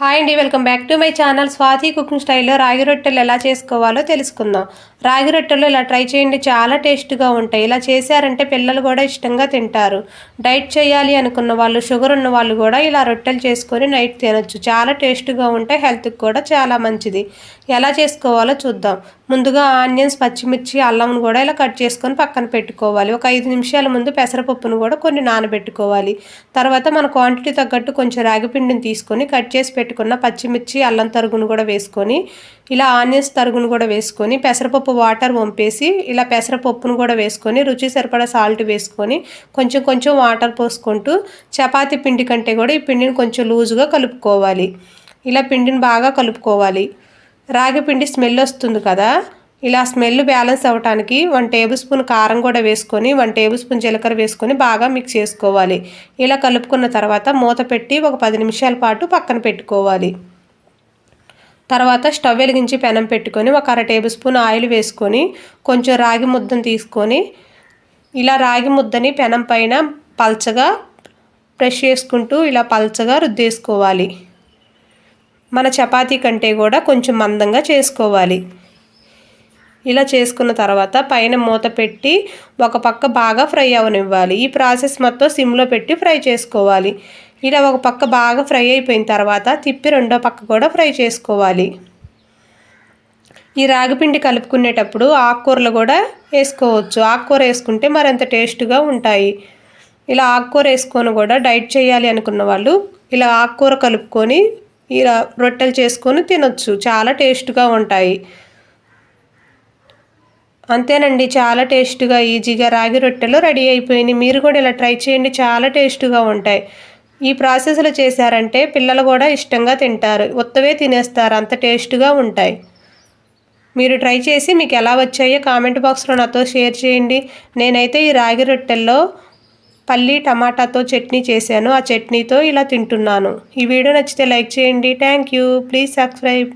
Hi అండి welcome back to my channel. Swathi cooking స్టైల్లో రాగి రొట్టెలు ఎలా చేసుకోవాలో తెలుసుకుందాం. రాగి రొట్టెలు ఇలా ట్రై చేయండి చాలా టేస్ట్గా ఉంటాయి. ఇలా చేశారంటే పిల్లలు కూడా ఇష్టంగా తింటారు. డైట్ చేయాలి అనుకున్న వాళ్ళు షుగర్ ఉన్న వాళ్ళు కూడా ఇలా రొట్టెలు చేసుకొని నైట్ తినొచ్చు. చాలా టేస్ట్గా ఉంటాయి హెల్త్కి కూడా చాలా మంచిది. ఎలా చేసుకోవాలో చూద్దాం. ముందుగా ఆనియన్స్ పచ్చిమిర్చి అల్లంను కూడా ఇలా కట్ చేసుకొని పక్కన పెట్టుకోవాలి. ఒక ఐదు నిమిషాల ముందు పెసరపప్పును కూడా కొన్ని నానబెట్టుకోవాలి. తర్వాత మన క్వాంటిటీ తగ్గట్టు కొంచెం రాగిపిండిని తీసుకొని కట్ చేసి పెట్టుకున్న పచ్చిమిర్చి అల్లం తరుగును కూడా వేసుకొని ఇలా ఆనియన్స్ తరుగును కూడా వేసుకొని పెసరపప్పు వాటర్ వంపేసి ఇలా పెసరపప్పును కూడా వేసుకొని రుచి సరిపడా సాల్ట్ వేసుకొని కొంచెం కొంచెం వాటర్ పోసుకుంటూ చపాతి పిండి కంటే కూడా ఈ పిండిని కొంచెం లూజుగా కలుపుకోవాలి. ఇలా పిండిని బాగా కలుపుకోవాలి. రాగి పిండి స్మెల్ వస్తుంది కదా ఇలా స్మెల్ బ్యాలెన్స్ అవ్వటానికి వన్ టేబుల్ స్పూన్ కారం కూడా వేసుకొని వన్ టేబుల్ స్పూన్ జీలకర్ర వేసుకొని బాగా మిక్స్ చేసుకోవాలి. ఇలా కలుపుకున్న తర్వాత మూత పెట్టి ఒక పది నిమిషాల పాటు పక్కన పెట్టుకోవాలి. తర్వాత స్టవ్ వెలిగించి పెనం పెట్టుకొని ఒక అర టేబుల్ స్పూన్ ఆయిల్ వేసుకొని కొంచెం రాగి ముద్దను తీసుకొని ఇలా రాగి ముద్దని పెనం పైన పల్చగా ప్రెష్ చేసుకుంటూ ఇలా పల్చగా రుద్దేసుకోవాలి. మన చపాతీ కంటే కూడా కొంచెం మందంగా చేసుకోవాలి. ఇలా చేసుకున్న తర్వాత పైన మూత పెట్టి ఒక పక్క బాగా ఫ్రై అవనివ్వాలి. ఈ ప్రాసెస్ మొత్తం సిమ్లో పెట్టి ఫ్రై చేసుకోవాలి. ఇలా ఒక పక్క బాగా ఫ్రై అయిపోయిన తర్వాత తిప్పి రెండో పక్క కూడా ఫ్రై చేసుకోవాలి. ఈ రాగిపిండి కలుపుకునేటప్పుడు ఆకుకూరలు కూడా వేసుకోవచ్చు. ఆకుకూర వేసుకుంటే మరింత టేస్ట్గా ఉంటాయి. ఇలా ఆకుకూర వేసుకొని కూడా డైట్ చేయాలి అనుకున్న వాళ్ళు ఇలా ఆకుకూర కలుపుకొని ఇలా రొట్టెలు చేసుకొని తినొచ్చు. చాలా టేస్ట్గా ఉంటాయి. అంతేనండి చాలా టేస్ట్గా ఈజీగా రాగి రొట్టెలు రెడీ అయిపోయినాయి. మీరు కూడా ఇలా ట్రై చేయండి చాలా టేస్ట్గా ఉంటాయి. ఈ ప్రాసెస్లో చేశారంటే పిల్లలు కూడా ఇష్టంగా తింటారు. ఉత్తవే తినేస్తారు అంత టేస్ట్గా ఉంటాయి. మీరు ట్రై చేసి మీకు ఎలా వచ్చాయో కామెంట్ బాక్స్లో నాతో షేర్ చేయండి. నేనైతే ఈ రాగి రొట్టెల్లో పల్లి టమాటాతో చట్నీ చేశాను. ఆ చట్నీతో ఇలా తింటున్నాను. ఈ వీడియో నచ్చితే లైక్ చేయండి. Thank you. Please subscribe.